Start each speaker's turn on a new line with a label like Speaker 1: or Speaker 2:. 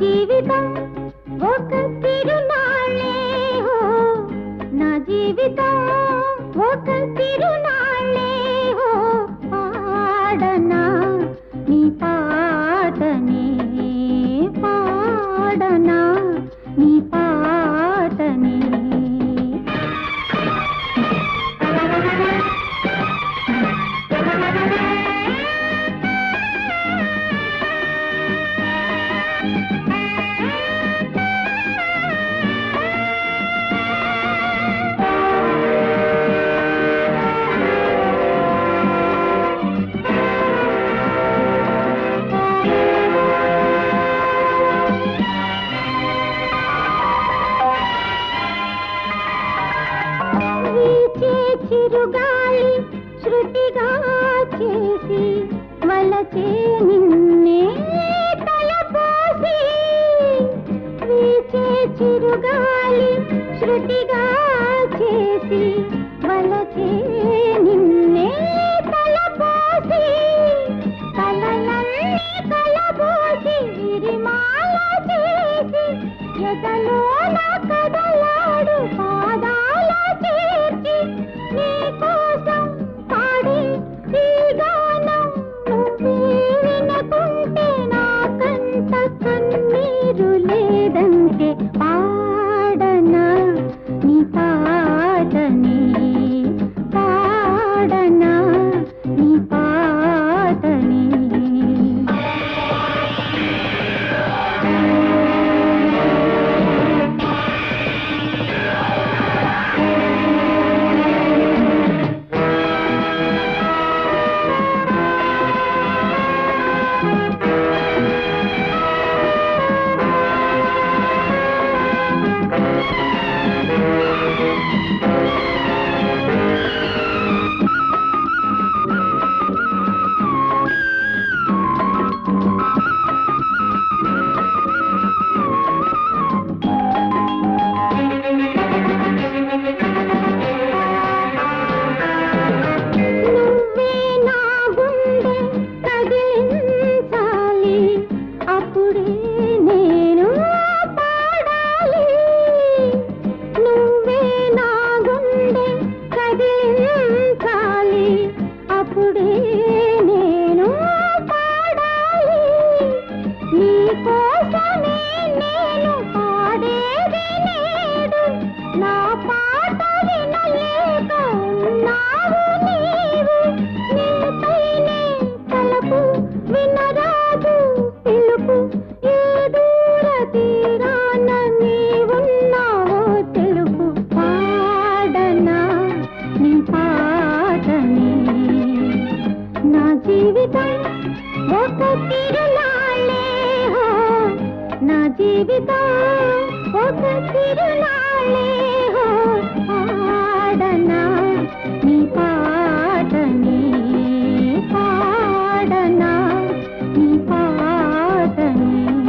Speaker 1: జీవితం ఒక తిరునాళ్ళే హో. నా జీవితం ఒక తిరునాళ్ళే హో. పాడనా నీ పాటనే చిరుగాలి శృతిగా చేసి వలచే నిన్నే తలపోసి వీచే చిరుగాలి శృతిగా చేసి వలచే నిన్నే తలపోసి కలలన్నీ కలబోసి విరిమాల చేసి ఎదలో నా కదలాడు जीवित हो तो तिरुनाले हो।